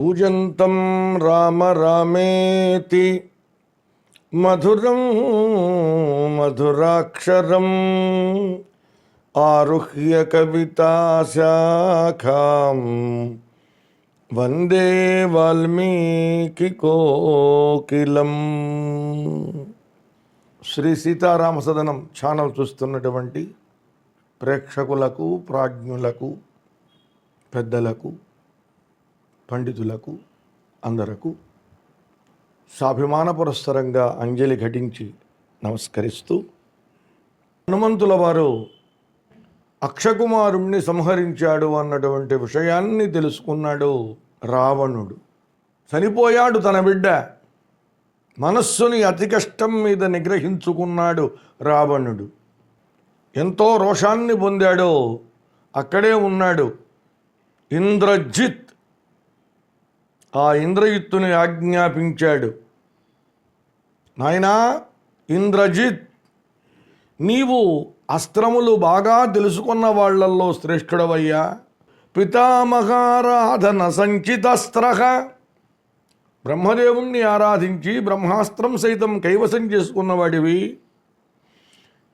పూజంతం రామ రామేతి మధురం మధురాక్షరం ఆరుహ్య కవితాశాఖాం వందే వాల్మీకి కోకిలం. శ్రీ సీతారామ సదనం ఛానల్ చూస్తున్నటువంటి ప్రేక్షకులకు ప్రాజ్ఞులకు పెద్దలకు పండితులకు అందరకు సాభిమాన పురస్సరంగా అంజలి ఘటించి నమస్కరిస్తూ హనుమంతుల వారు అక్షకుమారుణ్ణి సంహరించాడు అన్నటువంటి విషయాన్ని తెలుసుకున్నాడు రావణుడు. చనిపోయాడు తన బిడ్డ. మనస్సుని అతి కష్టం మీద నిగ్రహించుకున్నాడు రావణుడు. ఎంతో రోషాన్ని పొందాడో. అక్కడే ఉన్నాడు. ఇంద్రజిత్ ఆ ఇంద్రజిత్తుని ఆజ్ఞాపించాడు. నాయనా ఇంద్రజిత్ నీవు అస్త్రములు బాగా తెలుసుకున్న వాళ్ళల్లో శ్రేష్ఠుడవయ్యా. పితామహారాధన సంచితస్త్ర. బ్రహ్మదేవుణ్ణి ఆరాధించి బ్రహ్మాస్త్రం సైతం కైవసం చేసుకున్నవాడివి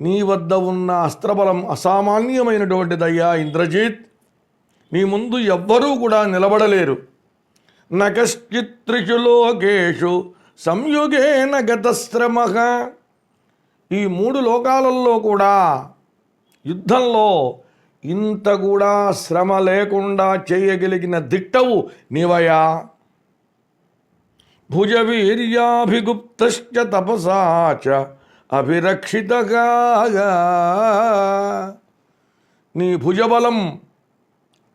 నీ వద్ద ఉన్న అస్త్రబలం అసామాన్యమైనటువంటిదయ్యా ఇంద్రజిత్. నీ ముందు ఎవ్వరూ కూడా నిలబడలేరు. నకశ్చిత్రిషు లోకేషు సంయుగేన గతశ్రమ ఈ మూడు లోకాలలో కూడా యుద్ధంలో ఇంత కూడా శ్రమ లేకుండా చేయగలిగిన దిట్టవు నీవయా భుజవీర్యాభిగుప్తశ్చ తపసాచ అభిరక్షితగా. నీ భుజబలం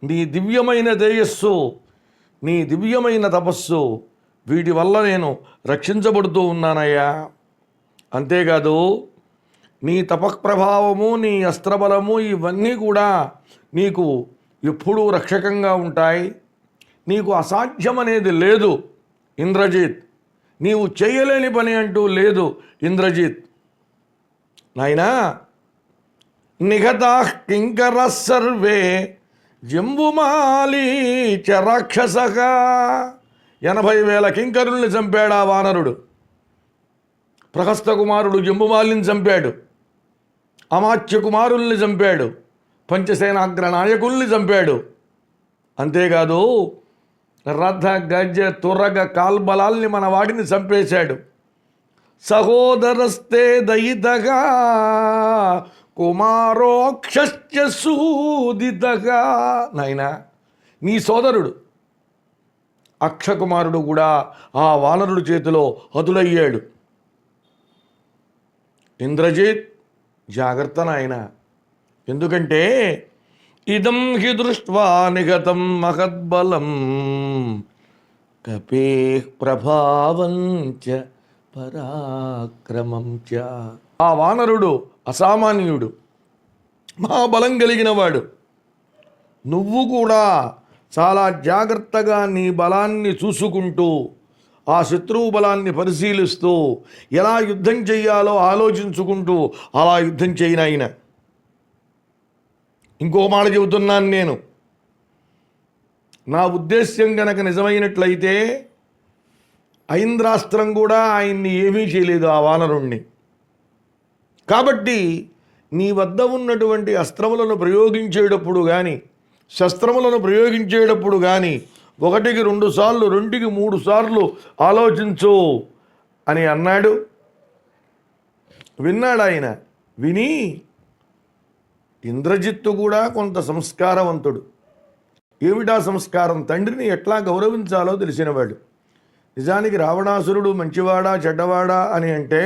నీ దివ్యమైన తేజస్సు నీ దివ్యమైన తపస్సు వీటి వల్ల నేను రక్షించబడుతూ ఉన్నానయ్యా. అంతేకాదు నీ తపఃప్రభావము నీ అస్త్రబలము ఇవన్నీ కూడా నీకు ఎప్పుడూ రక్షకంగా ఉంటాయి. నీకు అసాధ్యం అనేది లేదు ఇంద్రజిత్. నీవు చేయలేని పని అంటూ లేదు ఇంద్రజిత్. నాయనా నిఘతా కింకర సర్వే జంబుమాలి చరాక్షసగా ఎనభై వేల కింకరుల్ని చంపాడు ఆ వానరుడు. ప్రహస్త కుమారుడు జంబుమాలిని చంపాడు. అమాత్య కుమారుల్ని చంపాడు. పంచసేనాగ్ర నాయకుల్ని చంపాడు. అంతేకాదు రథ గజ తురగ కాల్బలాల్ని మన వాడిని చంపేశాడు. సహోదరస్తే దయితగా కుమారోక్షశ్చ సూదితగా నాయనా నీ సోదరుడు అక్షకుమారుడు కూడా ఆ వానరుడి చేతిలో హతులయ్యాడు. ఇంద్రజిత్ జాగ్రత్త నాయన. ఎందుకంటే ఇదం హి దృష్ట్వా నిగతం మహద్బలం. కపే ప్రభావం చ పరాక్రమం చ. ఆ వానరుడు అసామాన్యుడు మహాబలం కలిగినవాడు. నువ్వు కూడా చాలా జాగ్రత్తగా నీ బలాన్ని చూసుకుంటూ ఆ శత్రువు బలాన్ని పరిశీలిస్తూ ఎలా యుద్ధం చెయ్యాలో ఆలోచించుకుంటూ అలా యుద్ధం చేయనాయన ఇంకో మాట చెబుతున్నాను నేను. నా ఉద్దేశ్యం గనక నిజమైనట్లయితే ఐంద్రాస్త్రం కూడా ఆయన్ని ఏమీ చేయలేదు ఆ వానరుణ్ణి. కాబట్టి నీ వద్ద ఉన్నటువంటి అస్త్రములను ప్రయోగించేటప్పుడు కానీ శస్త్రములను ప్రయోగించేటప్పుడు కానీ ఒకటికి రెండు సార్లు రెండుకి మూడు సార్లు ఆలోచించు అని అన్నాడు. విన్నాడు ఆయన. విని ఇంద్రజిత్తు కూడా కొంత సంస్కారవంతుడు. ఏమిటా సంస్కారం? తండ్రిని ఎట్లా గౌరవించాలో తెలిసినవాడు నిజానికి రావణాసురుడు మంచివాడా చెడ్డవాడా అని అంటే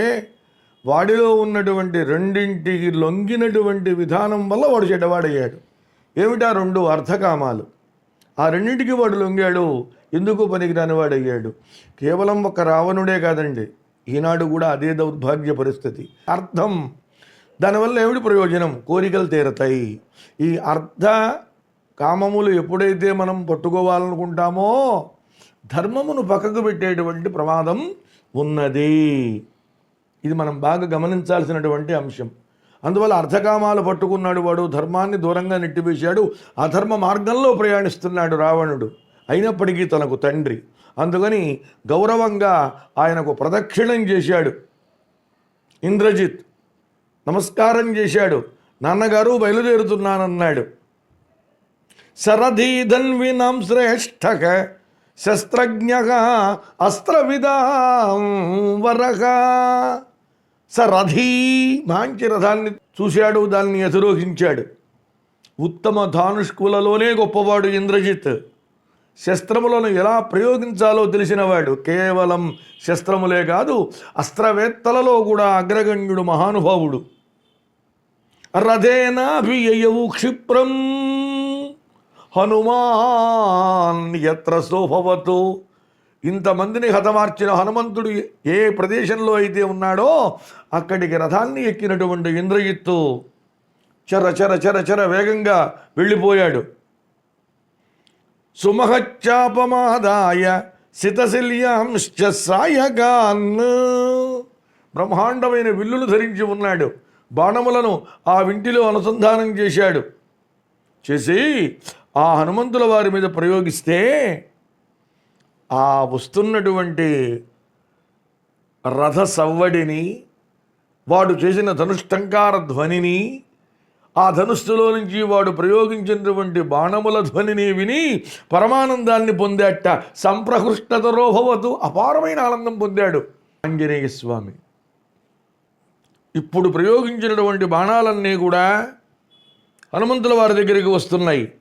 వాడిలో ఉన్నటువంటి రెండింటికి లొంగినటువంటి విధానం వల్ల వాడు చెడ్డవాడయ్యాడు. ఏమిటా రెండు అర్థకామాలు ఆ రెండింటికి వాడు లొంగాడు ఎందుకు పనికిరాని వాడయ్యాడు? కేవలం ఒక రావణుడే కాదండి ఈనాడు కూడా అదే దౌర్భాగ్య పరిస్థితి. అర్థం. దానివల్ల ఏమిటి ప్రయోజనం? కోరికలు తీరతాయి. ఈ అర్థ కామములు ఎప్పుడైతే మనం పట్టుకోవాలనుకుంటామో ధర్మమును పక్కకు పెట్టేటువంటి ప్రమాదం ఉన్నది. ఇది మనం బాగా గమనించాల్సినటువంటి అంశం. అందువల్ల అర్ధకామాలు పట్టుకున్నాడు వాడు ధర్మాన్ని దూరంగా నెట్టివేశాడు అధర్మ మార్గంలో ప్రయాణిస్తున్నాడు రావణుడు. అయినప్పటికీ తనకు తండ్రి. అందుకని గౌరవంగా ఆయనకు ప్రదక్షిణం చేశాడు. ఇంద్రజిత్ నమస్కారం చేశాడు. నాన్నగారు బయలుదేరుతున్నానన్నాడు. శరధీధన్వినాం శ్రేష్ఠక శస్త్రజ్ఞ అస్త్రవిదాం స రథీ మంచి రథాన్ని చూశాడు దాన్ని అధిరోహించాడు ఉత్తమ ధానుష్కులలోనే గొప్పవాడు ఇంద్రజిత్. శస్త్రములను ఎలా ప్రయోగించాలో తెలిసినవాడు. కేవలం శస్త్రములే కాదు అస్త్రవేత్తలలో కూడా అగ్రగణ్యుడు మహానుభావుడు. రథేనాభియవు క్షిప్రం. హనుమాన్ ఎత్ర శోభవతు ఇంతమందిని హతమార్చిన హనుమంతుడు ఏ ప్రదేశంలో అయితే ఉన్నాడో అక్కడికి రథాన్ని ఎక్కినటువంటి ఇంద్రజిత్తు చర చర చర చర వేగంగా వెళ్ళిపోయాడు. సుమహచ్చాపమాదాయ సితశల్యాంశ్చ సాయగాన్. బ్రహ్మాండమైన విల్లులు ధరించి ఉన్నాడు. బాణములను ఆ వింటిలో అనుసంధానం చేశాడు. చేసి ఆ హనుమంతుల వారి మీద ప్రయోగిస్తే ఆ వస్తున్నటువంటి రథ సవ్వడిని వాడు చేసిన ధనుష్టంకార ధ్వనిని ఆ ధనుస్సులో నుంచి వాడు ప్రయోగించినటువంటి బాణముల ధ్వనిని విని పరమానందాన్ని పొందేట. సంప్రహృష్టతరోభవతు అపారమైన ఆనందం పొందాడు ఆంజనేయ స్వామి. ఇప్పుడు ప్రయోగించినటువంటి బాణాలన్నీ కూడా హనుమంతుల వారి దగ్గరికి వస్తున్నాయి.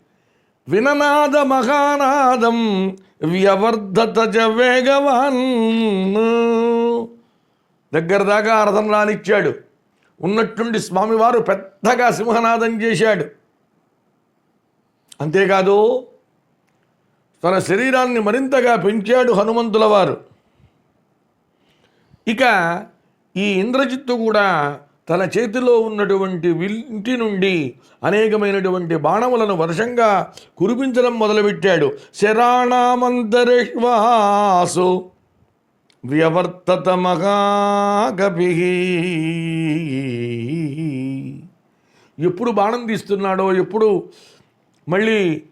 విననాద మహానాదం వ్యవర్ధత చ వేగవాన్ దగ్గర దాకా అర్థం రానిచ్చాడు. ఉన్నట్టుండి స్వామివారు పెద్దగా సింహనాదం చేశాడు. అంతేకాదు తన శరీరాన్ని మరింతగా పెంచాడు హనుమంతుల వారు ఇక ఈ ఇంద్రజిత్తు కూడా తన చేతిలో ఉన్నటువంటి వింటి నుండి అనేకమైనటువంటి బాణములను వర్షంగా కురిపించడం మొదలుపెట్టాడు. శరాణామంతరేష్వాసు వ్యవర్తత మహాకపి ఎప్పుడు బాణం తీస్తున్నాడో ఎప్పుడు మళ్ళీ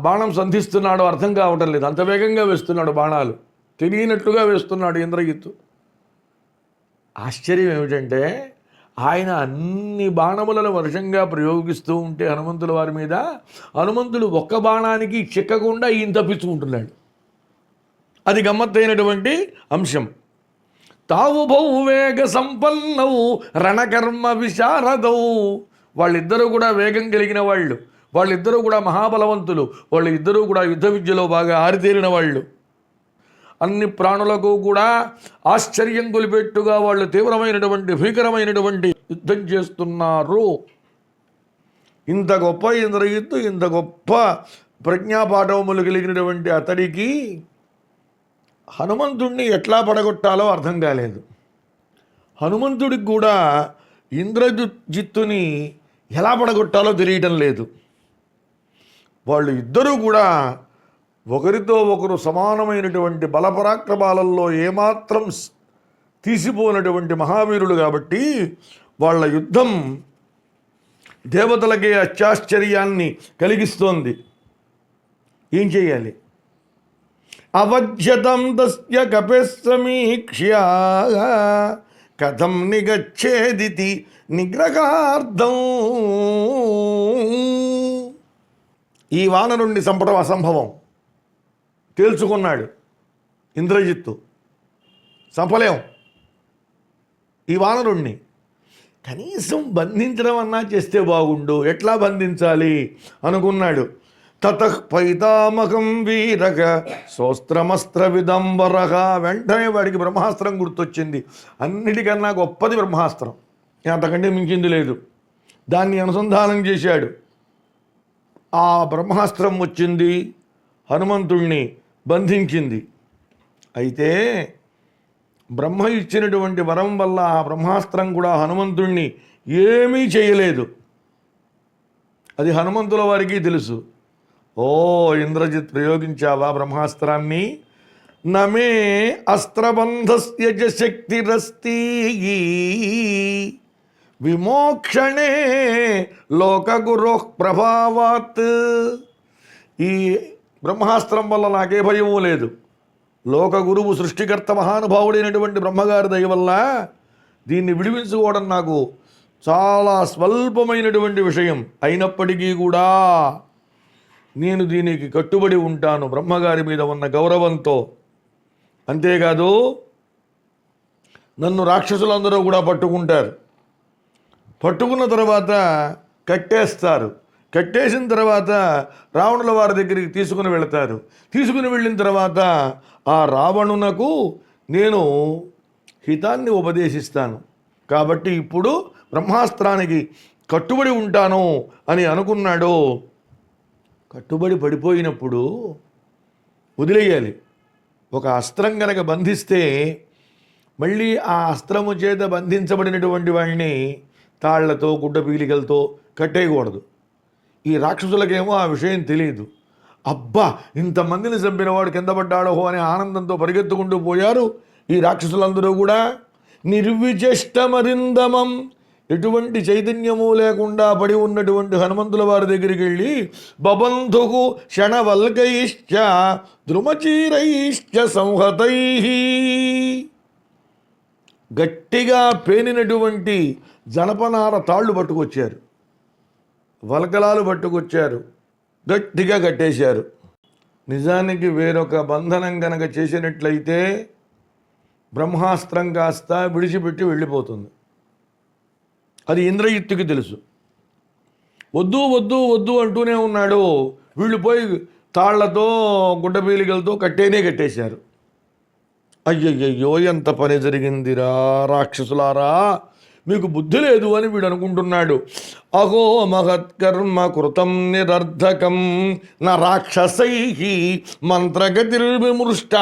బాణం సంధిస్తున్నాడో అర్థం కావటం లేదు. అంత వేగంగా వేస్తున్నాడు బాణాలు. తెలియనట్లుగా వేస్తున్నాడు ఇంద్రజిత్తు. ఆశ్చర్యం ఏమిటంటే ఆయన అన్ని బాణములను వర్షంగా ప్రయోగిస్తూ ఉంటే హనుమంతుల వారి మీద హనుమంతుడు ఒక్క బాణానికి చిక్కకుండా ఈయన తప్పించుకుంటున్నాడు. అది గమ్మత్తైనటువంటి అంశం. తావు బహు వేగ సంపన్నవు రణకర్మ విశారదవు వాళ్ళిద్దరూ కూడా వేగం కలిగిన వాళ్ళు. వాళ్ళిద్దరూ కూడా మహాబలవంతులు. వాళ్ళిద్దరూ కూడా యుద్ధ విద్యలో బాగా ఆరితేరిన వాళ్ళు. అన్ని ప్రాణులకు కూడా ఆశ్చర్యం కొలిపెట్టుగా వాళ్ళు తీవ్రమైనటువంటి భీకరమైనటువంటి యుద్ధం చేస్తున్నారు. ఇంత గొప్ప ఇంద్రజిత్తు ఇంత గొప్ప ప్రజ్ఞాపాఠములు కలిగినటువంటి అతడికి హనుమంతుణ్ణి ఎట్లా పడగొట్టాలో అర్థం కాలేదు. హనుమంతుడికి కూడా ఇంద్రజిత్తుని ఎలా పడగొట్టాలో తెలియటం లేదు. వాళ్ళు ఇద్దరూ కూడా ఒకరితో ఒకరు సమానమైనటువంటి బలపరాక్రమాలలో ఏమాత్రం తీసిపోనటువంటి మహావీరులు కాబట్టి వాళ్ళ యుద్ధం దేవతలకే అత్యాశ్చర్యాన్ని కలిగిస్తోంది. ఏం చేయాలి? అవధ్యతం తస్య కపే కథం నిగచ్చేది నిగ్రహార్థం. ఈ వాన నుండి చంపడం అసంభవం. తేల్చుకున్నాడు ఇంద్రజిత్తు. చంపలేం. ఈ వానరుణ్ణి. కనీసం బంధించడం అన్నా చేస్తే బాగుండు. ఎట్లా బంధించాలి? అనుకున్నాడు. తత పైతామకం వీరక సోస్త్రమస్త్ర విదంబరక వెంటనే వాడికి బ్రహ్మాస్త్రం గుర్తొచ్చింది. అన్నిటికన్నా గొప్పది బ్రహ్మాస్త్రం. అంతకంటే మించింది లేదు. దాన్ని అనుసంధానం చేశాడు. ఆ బ్రహ్మాస్త్రం వచ్చింది హనుమంతుణ్ణి. బంధించింది. అయితే బ్రహ్మ ఇచ్చినటువంటి వరం వల్ల ఆ బ్రహ్మాస్త్రం కూడా హనుమంతుణ్ణి ఏమీ చేయలేదు. అది హనుమంతుల వారికి తెలుసు. ఓ ఇంద్రజిత్ ప్రయోగించావా బ్రహ్మాస్త్రాన్ని? నమే అస్త్రబంధస్య చ శక్తిరస్తి విమోక్షణే లోకగురో ప్రభావాత్. ఈ బ్రహ్మాస్త్రం వల్ల నాకే భయము లేదు. లోక గురువు సృష్టికర్త మహానుభావుడైనటువంటి బ్రహ్మగారి దయ వల్ల దీన్ని విడిపించుకోవడం నాకు చాలా స్వల్పమైనటువంటి విషయం అయినప్పటికీ కూడా నేను దీనికి కట్టుబడి ఉంటాను బ్రహ్మగారి మీద ఉన్న గౌరవంతో. అంతేకాదు నన్ను రాక్షసులందరూ కూడా పట్టుకుంటారు. పట్టుకున్న తర్వాత కట్టేస్తారు. కట్టేసిన తర్వాత రావణుల వారి దగ్గరికి తీసుకుని వెళతారు. తీసుకుని వెళ్ళిన తర్వాత ఆ రావణునకు నేను హితాన్ని ఉపదేశిస్తాను. కాబట్టి ఇప్పుడు బ్రహ్మాస్త్రానికి కట్టుబడి ఉంటాను అని అనుకున్నాడు కట్టుబడి పడిపోయినప్పుడు వదిలేయాలి. ఒక అస్త్రం కనుక బంధిస్తే మళ్ళీ ఆ అస్త్రము చేత బంధించబడినటువంటి వాడిని తాళ్ళతో గుడ్డ పీలికలతో కట్టేయకూడదు. ఈ రాక్షసులకేమో ఆ విషయం తెలియదు అబ్బా ఇంతమందిని చంపినవాడు కింద పడ్డాడో అనే ఆనందంతో పరిగెత్తుకుంటూ పోయారు ఈ రాక్షసులందరూ కూడా. నిర్విచేష్టమరిందమం. ఎటువంటి చైతన్యము లేకుండా పడి ఉన్నటువంటి హనుమంతుల వారి దగ్గరికి వెళ్ళి బబంధుకు క్షణవల్కైశ్చ ద్రుమచీరైశ్చ సంహతై. గట్టిగా పేనినటువంటి జనపనార తాళ్ళు పట్టుకొచ్చారు. వలకలాలు పట్టుకొచ్చారు. గట్టిగా కట్టేశారు. నిజానికి వేరొక బంధనం కనుక చేసినట్లయితే బ్రహ్మాస్త్రం కాస్త విడిచిపెట్టి వెళ్ళిపోతుంది. అది ఇంద్రయుత్తుకి తెలుసు. వద్దు వద్దు వద్దు అంటూనే ఉన్నాడు. వీళ్ళు పోయి తాళ్ళతో గుడ్డపీలికలతో కట్టేనే కట్టేశారు. అయ్యయ్యో ఎంత పని జరిగిందిరా రాక్షసులారా! మీకు బుద్ధి లేదు అని వీడు అనుకుంటున్నాడు. అహో మహత్కర్మ కృతం నిరర్ధకం నా రాక్షసై మంత్రగతిర్విమృష్ట.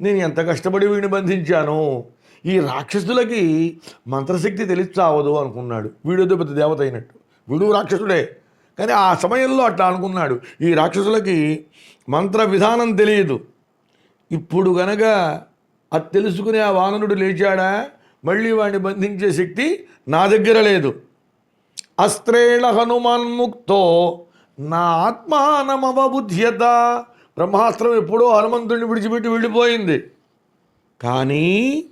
నేను ఎంత కష్టపడి వీడిని బంధించాను. ఈ రాక్షసులకి మంత్రశక్తి తెలిసావదు అనుకున్నాడు. వీడు పెద్ద దేవత అయినట్టు. వీడు రాక్షసుడే. కానీ ఆ సమయంలో అట్లా అనుకున్నాడు. ఈ రాక్షసులకి మంత్ర విధానం తెలియదు. ఇప్పుడు గనక అది తెలుసుకునే ఆ వానరుడు లేచాడా? మళ్ళీ వాడిని బంధించే శక్తి నా దగ్గర లేదు. అస్త్రేణ హనుమాన్ముక్తో నా ఆత్మానమవబుద్ధ్యత బ్రహ్మాస్త్రం ఎప్పుడో హనుమంతుడిని విడిచిపెట్టి వెళ్ళిపోయింది. కానీ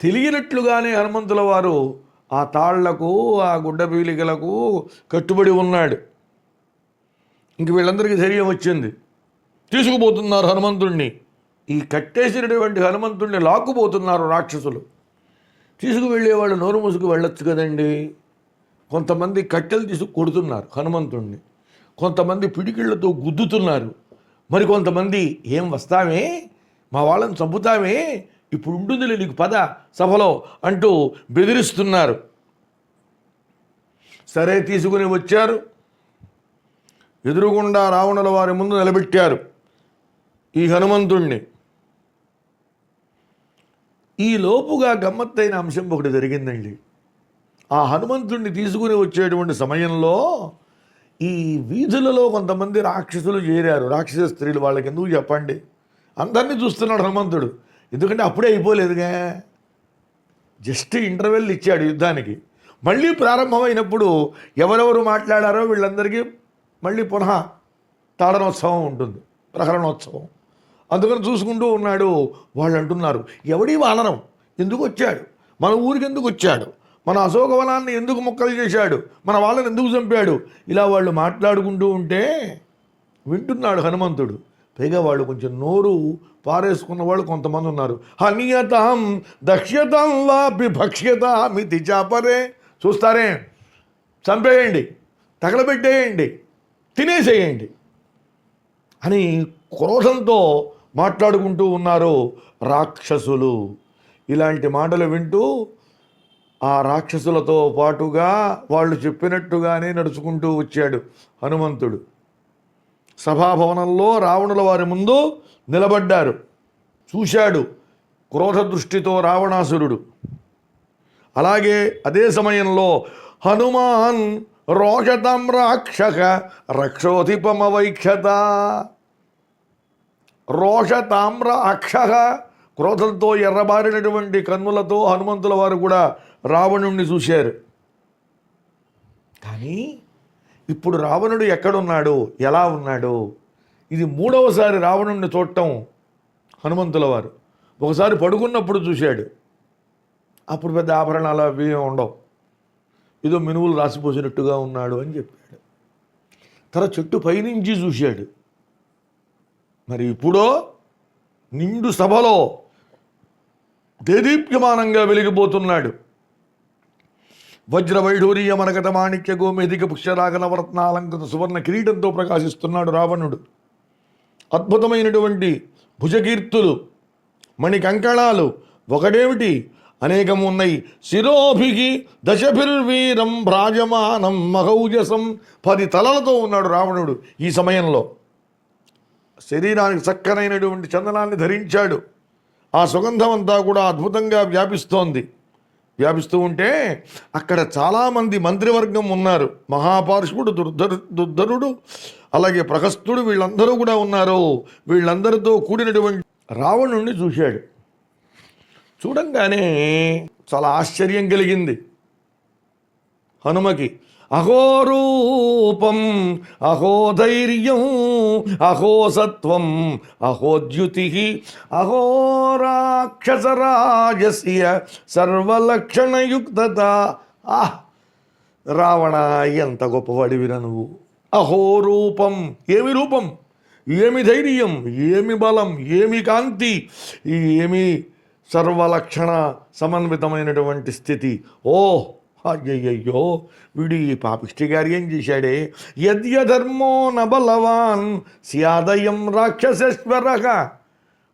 తెలియనట్లుగానే హనుమంతుల వారు ఆ తాళ్ళకు ఆ గుడ్డ పీలికలకు కట్టుబడి ఉన్నాడు. ఇంక వీళ్ళందరికీ ధైర్యం వచ్చింది. తీసుకుపోతున్నారు హనుమంతుణ్ణి. ఈ కట్టేసినటువంటి హనుమంతుణ్ణి లాక్కుపోతున్నారు రాక్షసులు. తీసుకువెళ్ళేవాళ్ళు నోరు మూసుకు వెళ్ళొచ్చు కదండి. కొంతమంది కట్టెలు తీసుకు కొడుతున్నారు హనుమంతుణ్ణి. కొంతమంది పిడికిళ్ళతో గుద్దుతున్నారు. మరి కొంతమంది ఏం వస్తామే? మా వాళ్ళని చంపుతామే? ఇప్పుడు ఉంటుందిలే నీకు పద సభలో అంటూ బెదిరిస్తున్నారు. సరే తీసుకుని వచ్చారు. ఎదురుగుండా రావణుల వారి ముందు నిలబెట్టారు ఈ హనుమంతుణ్ణి. ఈ లోపుగా గమ్మత్తైన అంశం ఒకటి జరిగిందండి. ఆ హనుమంతుడిని తీసుకుని వచ్చేటువంటి సమయంలో ఈ వీధులలో కొంతమంది రాక్షసులు చేరారు. రాక్షస స్త్రీలు వాళ్ళకి ఎందుకు చెప్పండి? అందరినీ చూస్తున్నాడు హనుమంతుడు. ఎందుకంటే అప్పుడే అయిపోలేదుగా. జస్ట్ ఇంటర్వెల్ ఇచ్చాడు యుద్ధానికి. మళ్ళీ ప్రారంభమైనప్పుడు ఎవరెవరు మాట్లాడారో వీళ్ళందరికీ మళ్ళీ పునః తాడనోత్సవం ఉంటుంది. ప్రహరణోత్సవం. అందుకని చూసుకుంటూ ఉన్నాడు. వాళ్ళు అంటున్నారు ఎవడీ వానరం? ఎందుకు వచ్చాడు? మన ఊరికి ఎందుకు వచ్చాడు? మన అశోకవనాన్ని ఎందుకు మొక్కలు చేశాడు? మన వాళ్ళని ఎందుకు చంపాడు? ఇలా వాళ్ళు మాట్లాడుకుంటూ ఉంటే వింటున్నాడు హనుమంతుడు. పైగా వాళ్ళు కొంచెం నోరు పారేసుకున్న వాళ్ళు కొంతమంది ఉన్నారు. హనియతం దక్ష్యతం వాపి భక్ష్యతామితి చాపరే. చూస్తారే? చంపేయండి తగలబెట్టేయండి తినేసేయండి అని క్రోధంతో మాట్లాడుకుంటూ ఉన్నారు రాక్షసులు. ఇలాంటి మాటలు వింటూ ఆ రాక్షసులతో పాటుగా వాళ్ళు చెప్పినట్టుగానే నడుచుకుంటూ వచ్చాడు హనుమంతుడు. సభాభవనంలో రావణుల వారి ముందు నిలబడ్డారు. చూశాడు క్రోధ దృష్టితో రావణాసురుడు. అలాగే అదే సమయంలో హనుమాన్ రోషతం రాక్షక రక్షోధిపమవైక్షత రోష తామ్ర అక్షహ క్రోధంతో ఎర్రబారినటువంటి కన్నులతో హనుమంతుల వారు కూడా రావణుణ్ణి చూశారు. కానీ ఇప్పుడు రావణుడు ఎక్కడున్నాడు? ఎలా ఉన్నాడు? ఇది మూడవసారి రావణుణ్ణి చూడటం హనుమంతుల వారు. ఒకసారి పడుకున్నప్పుడు చూశాడు. అప్పుడు పెద్ద ఆభరణాలు అవి ఉండవు. ఏదో మినువులు రాసిపోసినట్టుగా ఉన్నాడు అని చెప్పాడు. తన చెట్టు పైనుంచి చూశాడు. మరి ఇప్పుడు నిండు సభలో దేదీప్యమానంగా వెలిగిపోతున్నాడు. వజ్రవైఢూర్య మనగత మాణిక్య గోమేధిక పుష్యరాగ సువర్ణ కిరీటంతో ప్రకాశిస్తున్నాడు రావణుడు. అద్భుతమైనటువంటి భుజకీర్తులు మణి కంకణాలు ఒకటేమిటి? అనేకం ఉన్నాయి శిరోభికి దశభిర్వీరం భ్రాజమానం మహౌజసం పది తలలతో ఉన్నాడు రావణుడు ఈ సమయంలో. శరీరానికి చక్కనైనటువంటి చందనాన్ని ధరించాడు. ఆ సుగంధం అంతా కూడా అద్భుతంగా వ్యాపిస్తోంది. వ్యాపిస్తూ ఉంటే అక్కడ చాలామంది మంత్రివర్గం ఉన్నారు. మహాపార్షుడు దుర్ధరు దుర్ధరుడు అలాగే ప్రహస్తుడు వీళ్ళందరూ కూడా ఉన్నారు. వీళ్ళందరితో కూడినటువంటి రావణుణ్ణి చూశాడు. చూడంగానే చాలా ఆశ్చర్యం కలిగింది. హనుమకి అహోరూపం అహోధైర్యం అహోసత్వం అహోద్యుతి అహోరాక్షసరాజస్య సర్వలక్షణయుక్తత. ఆహ్! రావణ ఎంత గొప్పవాడివిరా నువ్వు. అహోరూపం ఏమి రూపం? ఏమి ధైర్యం ఏమి బలం ఏమి కాంతి ఏమి సర్వలక్షణ సమన్వితమైనటువంటి స్థితి. ఓ అయ్యయ్యో వీడు ఈ పాపిష్టి గారి ఏం చేశాడే యద్యధర్మో నబలవాన్ స్యాదయం రాక్షసేశ్వర.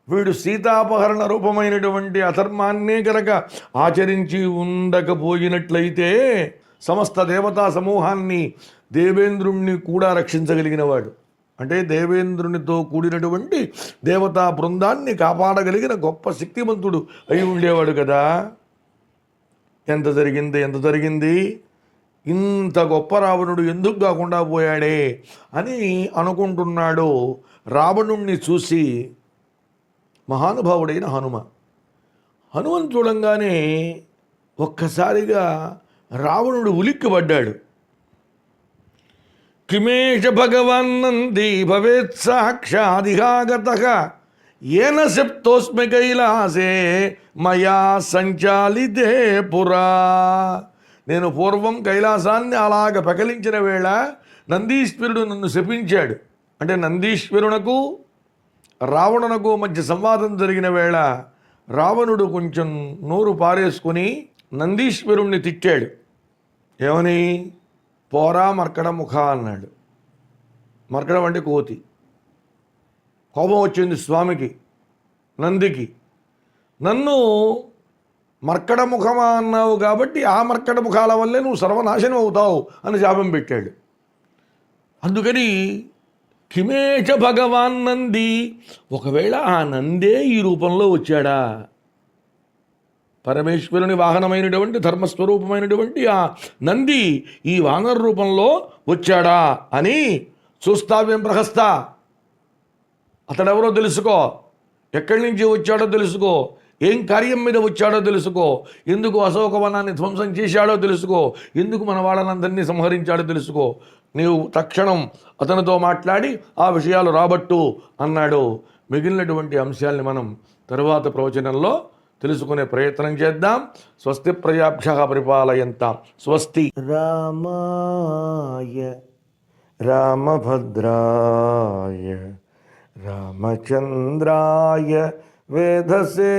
వీడు సీతాపహరణ రూపమైనటువంటి అధర్మాన్నే కనుక ఆచరించి ఉండకపోయినట్లయితే సమస్త దేవతా సమూహాన్ని దేవేంద్రుణ్ణి కూడా రక్షించగలిగినవాడు. అంటే దేవేంద్రునితో కూడినటువంటి దేవతా బృందాన్ని కాపాడగలిగిన గొప్ప శక్తివంతుడు అయి ఉండేవాడు కదా. ఎంత జరిగింది? ఎంత జరిగింది? ఇంత గొప్ప రావణుడు ఎందుకు కాకుండా పోయాడే అని అనుకుంటున్నాడు రావణుణ్ణి చూసి మహానుభావుడైన హనుమ. హనుమను చూడంగానే ఒక్కసారిగా రావణుడు ఉలిక్కిపడ్డాడు. కిమేష భగవన్నంది భవేత్ సాక్షాదిహాగత ఏన సెప్తోస్మికైలాసే మయా సంచాలితే పురా. నేను పూర్వం కైలాసాన్ని అలాగ పకలించిన వేళ నందీశ్వరుడు నన్ను శపించాడు. అంటే నందీశ్వరునకు రావణునకు మధ్య సంవాదం జరిగిన వేళ రావణుడు కొంచెం నోరు పారేసుకుని నందీశ్వరుణ్ణి తిట్టాడు. ఏమని? పోరా మర్కడ ముఖ అన్నాడు. మర్కడం అంటే కోతి. కోపం వచ్చింది స్వామికి నందికి. నన్ను మర్కడ ముఖమా అన్నావు కాబట్టి ఆ మర్కడ ముఖాల వల్లే నువ్వు సర్వనాశనం అవుతావు అని శాపం పెట్టాడు. అందుకని కిమేచ భగవాన్ నంది ఒకవేళ ఆ నందే ఈ రూపంలో వచ్చాడా? పరమేశ్వరుని వాహనమైనటువంటి ధర్మస్వరూపమైనటువంటి ఆ నంది ఈ వానర రూపంలో వచ్చాడా అని చూస్తావేం ప్రహస్తా అతడెవరో తెలుసుకో. ఎక్కడి నుంచి వచ్చాడో తెలుసుకో. ఏం కార్యం మీద వచ్చాడో తెలుసుకో. ఎందుకు అశోకవనాన్ని ధ్వంసం చేశాడో తెలుసుకో. ఎందుకు మన వాళ్ళనందరినీ సంహరించాడో తెలుసుకో. నీవు తక్షణం అతనితో మాట్లాడి ఆ విషయాలు రాబట్టు అన్నాడు. మిగిలినటువంటి అంశాల్ని మనం తరువాత ప్రవచనంలో తెలుసుకునే ప్రయత్నం చేద్దాం. స్వస్తి ప్రజాభ్య పరిపాలయంతాం. స్వస్తి. రామాయ రామభద్రాయ. रामचन्द्राय वेधसे।